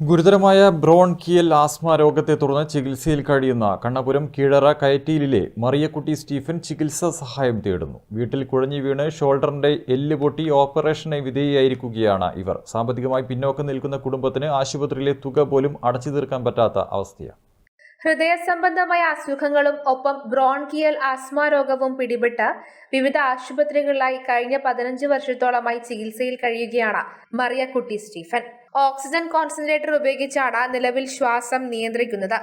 ഗുരുതരമായ ബ്രോൺകിയൽ ആസ്മ രോഗത്തെ തുടർന്ന് ചികിത്സയിൽ കഴിയുന്ന കണ്ണപുരം കീഴറ കയറ്റിയിലെ മറിയക്കുട്ടി സ്റ്റീഫൻ ചികിത്സാ സഹായം തേടുന്നു. വീട്ടിൽ കുഴഞ്ഞു വീണ് ഷോൾഡറിന്റെ എല്ല് പൊട്ടി ഓപ്പറേഷന് വിധേയായിരിക്കുകയാണ് ഇവർ. സാമ്പത്തികമായി പിന്നോക്കം നിൽക്കുന്ന കുടുംബത്തിന് ആശുപത്രിയിലെ തുക പോലും അടച്ചു തീർക്കാൻ പറ്റാത്ത അവസ്ഥയാണ്. ഹൃദയ സംബന്ധമായ അസുഖങ്ങളും ഒപ്പം ബ്രോൺകിയൽ ആസ്മ രോഗവും പിടിപെട്ട് വിവിധ ആശുപത്രികളിലായി കഴിഞ്ഞ പതിനഞ്ച് വർഷത്തോളമായി ചികിത്സയിൽ കഴിയുകയാണ് മറിയക്കുട്ടി സ്റ്റീഫൻ. ഓക്സിജൻ കോൺസെൻട്രേറ്റർ ഉപയോഗിച്ചാണ് നിലവിൽ ശ്വാസം നിയന്ത്രിക്കുന്നത്.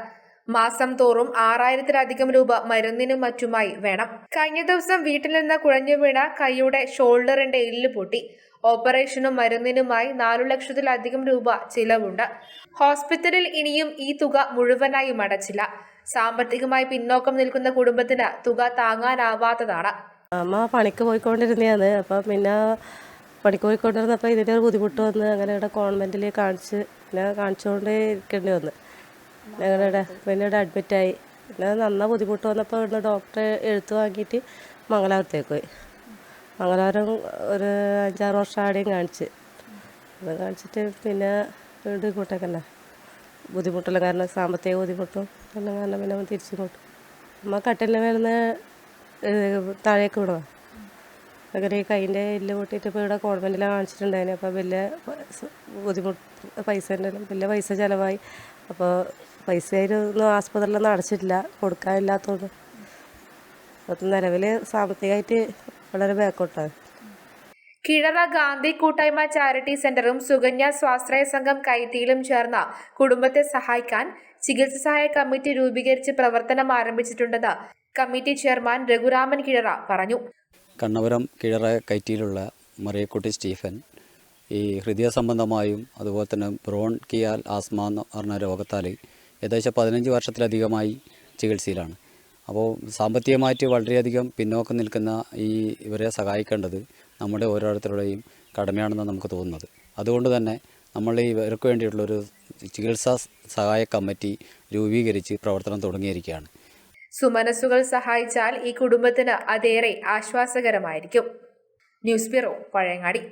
മാസം തോറും ആറായിരത്തിലധികം രൂപ മരുന്നിനും മറ്റുമായി വേണം. കഴിഞ്ഞ ദിവസം വീട്ടിൽ നിന്ന് കുഴഞ്ഞു വീണ കൈയുടെ ഷോൾഡറിന്റെ എല്ല് പൊട്ടി. ഓപ്പറേഷനും മരുന്നിനുമായി നാലു ലക്ഷത്തിലധികം രൂപ ചിലവുണ്ട്. ഹോസ്പിറ്റലിൽ ഇനിയും ഈ തുക മുഴുവനായും അടച്ചില്ല സാമ്പത്തികമായി പിന്നോക്കം നിൽക്കുന്ന കുടുംബത്തിന് തുക താങ്ങാനാവാത്തതാണ്. അമ്മ പണിക്ക് പോയിക്കൊണ്ടിരുന്നതാണ്. അപ്പം പിന്നെ പണിക്ക് പോയിക്കൊണ്ടിരുന്നപ്പോൾ ഇതിന്റെ ഒരു ബുദ്ധിമുട്ട് വന്ന് അങ്ങനെ ഇവിടെ കോൺവെന്റിൽ കാണിച്ച് പിന്നെ കാണിച്ചുകൊണ്ടേ ഇരിക്കേണ്ടി വന്ന്. ഞങ്ങളുടെ പിന്നീട് അഡ്മിറ്റായി പിന്നെ നന്ന ബുദ്ധിമുട്ട് വന്നപ്പോൾ ഇവിടുന്ന് ഡോക്ടറെ എഴുത്ത് വാങ്ങിയിട്ട് മംഗലാപുരത്തേക്ക് പോയി. മംഗലാപുരം ഒരു അഞ്ചാറ് വർഷം ആടെയും കാണിച്ച്. അത് കാണിച്ചിട്ട് പിന്നെ വീണ്ടും ഇങ്ങോട്ടേക്ക് തന്നെ. ബുദ്ധിമുട്ടുള്ള കാരണം സാമ്പത്തിക ബുദ്ധിമുട്ടും എല്ലാം കാരണം പിന്നെ തിരിച്ചിങ്ങോട്ട്. അമ്മ കട്ടിലിന് വരുന്ന താഴേക്ക് വിടുക അങ്ങനെ ഈ കൈന്റെ എല്ല് പൊട്ടിയിട്ട് ഇപ്പോൾ ഇവിടെ ഗവൺമെന്റിലാണ് കാണിച്ചിട്ടുണ്ടായിരുന്നു അപ്പോൾ വലിയ ബുദ്ധിമുട്ട് പൈസ വലിയ പൈസ ചിലവായി. അപ്പോൾ പൈസ ഒന്നും ആസ്പത്രിയിലൊന്നും അടച്ചിട്ടില്ല. കൊടുക്കാനില്ലാത്തതുകൊണ്ട് അപ്പം നിലവിൽ സാമ്പത്തികമായിട്ട് വളരെ ബാക്കോട്ടാണ് കിഴറ ഗാന്ധി കൂട്ടായ്മ ചാരിറ്റി സെന്ററും സുകന്യ സ്വാശ്രയ സംഘം കൈത്തിയിലും ചേർന്ന കുടുംബത്തെ സഹായിക്കാൻ ചികിത്സ സഹായ കമ്മിറ്റി രൂപീകരിച്ച് പ്രവർത്തനം ആരംഭിച്ചിട്ടുണ്ടെന്ന് കമ്മിറ്റി ചെയർമാൻ രഘുരാമൻ കിഴറ പറഞ്ഞു. കണ്ണപുരം കിഴറ കൈറ്റിയിലുള്ള മറിയക്കുട്ടി സ്റ്റീഫൻ ഈ ഹൃദയ സംബന്ധമായും അതുപോലെ തന്നെ ബ്രോൺ കിയാൽ ആസ്മ എന്ന് പറഞ്ഞ രോഗത്താൽ ഏകദേശം പതിനഞ്ച് വർഷത്തിലധികമായി ചികിത്സയിലാണ്. അപ്പോൾ സാമ്പത്തികമായിട്ട് വളരെയധികം പിന്നോക്കം നിൽക്കുന്ന ഈ ഇവരെ സഹായിക്കേണ്ടത് നമ്മുടെ ഓരോരുത്തരുടെയും കടമയാണെന്ന് നമുക്ക് തോന്നുന്നത്. അതുകൊണ്ട് തന്നെ നമ്മൾ ഇവർക്ക് വേണ്ടിയിട്ടുള്ളൊരു ചികിത്സാ സഹായ കമ്മിറ്റി രൂപീകരിച്ച് പ്രവർത്തനം തുടങ്ങിയിരിക്കുകയാണ്. സുമനസ്സുകൾ സഹായിച്ചാൽ ഈ കുടുംബത്തിന് അതേറെ ആശ്വാസകരമായിരിക്കും. News bureau Pazhayangadi.